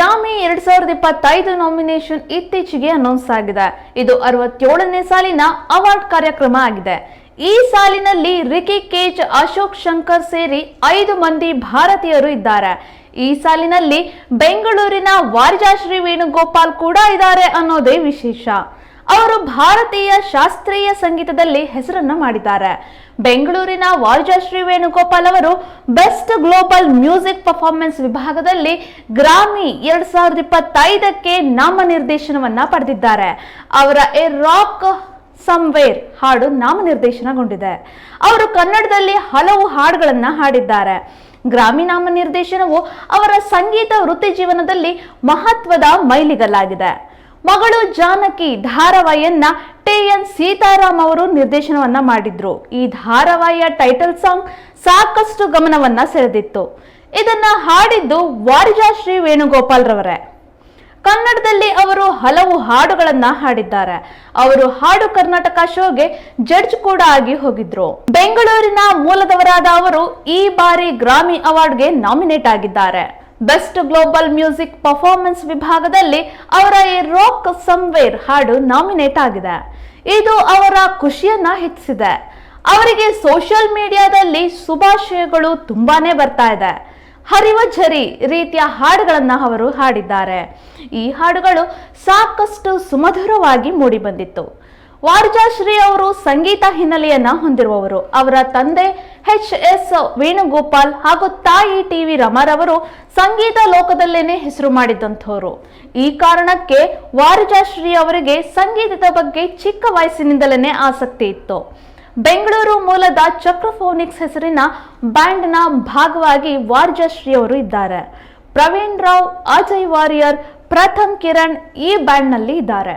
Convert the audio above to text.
Grammy ಎರಡ್ ಸಾವಿರದ ಇಪ್ಪತ್ತೈದು ನಾಮಿನೇಷನ್ ಇತ್ತೀಚೆಗೆ ಅನೌನ್ಸ್ ಆಗಿದೆ. ಇದು ಅರವತ್ತೇಳನೇ ಸಾಲಿನ ಅವಾರ್ಡ್ ಕಾರ್ಯಕ್ರಮ ಆಗಿದೆ. ಈ ಸಾಲಿನಲ್ಲಿ ರಿಕಿ ಕೇಜ್ ಅಶೋಕ್, ಶಂಕರ್ ಸೇರಿ ಐದು ಮಂದಿ ಭಾರತೀಯರು ಇದ್ದಾರೆ. ಈ ಸಾಲಿನಲ್ಲಿ ಬೆಂಗಳೂರಿನ ವಾರಿಜಾಶ್ರೀ ವೇಣುಗೋಪಾಲ್ ಕೂಡ ಇದ್ದಾರೆ ಅನ್ನೋದೇ ವಿಶೇಷ. ಅವರು ಭಾರತೀಯ ಶಾಸ್ತ್ರೀಯ ಸಂಗೀತದಲ್ಲಿ ಹೆಸರನ್ನ ಮಾಡಿದ್ದಾರೆ. ಬೆಂಗಳೂರಿನ ವಾರಿಜಾಶ್ರೀ ವೇಣುಗೋಪಾಲ್ ಅವರು ಬೆಸ್ಟ್ ಗ್ಲೋಬಲ್ ಮ್ಯೂಸಿಕ್ ಪರ್ಫಾರ್ಮೆನ್ಸ್ ವಿಭಾಗದಲ್ಲಿ ಗ್ರಾಮಿ ಎರಡ್ ಸಾವಿರದ ಇಪ್ಪತ್ತೈದಕ್ಕೆ ನಾಮನಿರ್ದೇಶನವನ್ನ ಪಡೆದಿದ್ದಾರೆ. ಅವರ ಎ ರಾಕ್ ಸಮ್ವೇರ್ ಹಾಡು ನಾಮನಿರ್ದೇಶನಗೊಂಡಿದೆ. ಅವರು ಕನ್ನಡದಲ್ಲಿ ಹಲವು ಹಾಡುಗಳನ್ನ ಹಾಡಿದ್ದಾರೆ. ಗ್ರಾಮಿ ನಾಮನಿರ್ದೇಶನವು ಅವರ ಸಂಗೀತ ವೃತ್ತಿ ಜೀವನದಲ್ಲಿ ಮಹತ್ವದ ಮೈಲಿಗಲ್ಲಾಗಿದೆ. ಮಗಳು ಜಾನಕಿ ಧಾರಾವಾಹಿಯನ್ನ ಟಿ ಎನ್ ಸೀತಾರಾಮ್ ಅವರು ನಿರ್ದೇಶನವನ್ನ ಮಾಡಿದ್ರು. ಈ ಧಾರಾವಾಹಿಯ ಟೈಟಲ್ ಸಾಂಗ್ ಸಾಕಷ್ಟು ಗಮನವನ್ನ ಸೆಳೆದಿತ್ತು. ಇದನ್ನ ಹಾಡಿದ್ದು ವಾರಿಜಾಶ್ರೀ ವೇಣುಗೋಪಾಲ್ ರವರೇ. ಕನ್ನಡದಲ್ಲಿ ಅವರು ಹಲವು ಹಾಡುಗಳನ್ನ ಹಾಡಿದ್ದಾರೆ. ಅವರು ಹಾಡು ಕರ್ನಾಟಕ ಶೋಗೆ ಜಡ್ಜ್ ಕೂಡ ಆಗಿ ಹೋಗಿದ್ರು. ಬೆಂಗಳೂರಿನ ಮೂಲದವರಾದ ಅವರು ಈ ಬಾರಿ ಗ್ರಾಮಿ ಅವಾರ್ಡ್ಗೆ ನಾಮಿನೇಟ್ ಆಗಿದ್ದಾರೆ. ಬೆಸ್ಟ್ ಗ್ಲೋಬಲ್ ಮ್ಯೂಸಿಕ್ ಪರ್ಫಾರ್ಮೆನ್ಸ್ ವಿಭಾಗದಲ್ಲಿ ಅವರ ಈ ರಾಕ್ ಸಮ್ವೇರ್ ಹಾಡು ನಾಮಿನೇಟ್ ಆಗಿದೆ. ಇದು ಅವರ ಖುಷಿಯನ್ನ ಹೆಚ್ಚಿಸಿದೆ. ಅವರಿಗೆ ಸೋಷಿಯಲ್ ಮೀಡಿಯಾದಲ್ಲಿ ಶುಭಾಶಯಗಳು ತುಂಬಾನೇ ಬರ್ತಾ ಇದೆ. ಹರಿವ ಝರಿ ರೀತಿಯ ಹಾಡುಗಳನ್ನು ಅವರು ಹಾಡಿದ್ದಾರೆ. ಈ ಹಾಡುಗಳು ಸಾಕಷ್ಟು ಸುಮಧುರವಾಗಿ ಮೂಡಿಬಂದಿತ್ತು ವಾರ್ಜಾಶ್ರೀ ಅವರು ಸಂಗೀತ ಹಿನ್ನೆಲೆಯನ್ನ ಹೊಂದಿರುವವರು. ಅವರ ತಂದೆ ಎಚ್ ಎಸ್ ವೇಣುಗೋಪಾಲ್ ಹಾಗೂ ತಾಯಿ ಟಿ ವಿ ರಮಾರವರು ಸಂಗೀತ ಲೋಕದಲ್ಲೇನೆ ಹೆಸರು ಮಾಡಿದಂಥವರು. ಈ ಕಾರಣಕ್ಕೆ ವಾರಜಾಶ್ರೀ ಅವರಿಗೆ ಸಂಗೀತದ ಬಗ್ಗೆ ಚಿಕ್ಕ ವಯಸ್ಸಿನಿಂದಲೇ ಆಸಕ್ತಿ ಇತ್ತು. ಬೆಂಗಳೂರು ಮೂಲದ ಚಕ್ರಫೋನಿಕ್ಸ್ ಹೆಸರಿನ ಬ್ಯಾಂಡ್ನ ಭಾಗವಾಗಿ ವಾರ್ಜಾಶ್ರೀ ಅವರು ಇದ್ದಾರೆ. ಪ್ರವೀಣ್ ರಾವ್, ಅಜಯ್ ವಾರಿಯರ್, ಪ್ರಥಮ್ ಕಿರಣ್ ಈ ಬ್ಯಾಂಡ್ನಲ್ಲಿ ಇದ್ದಾರೆ.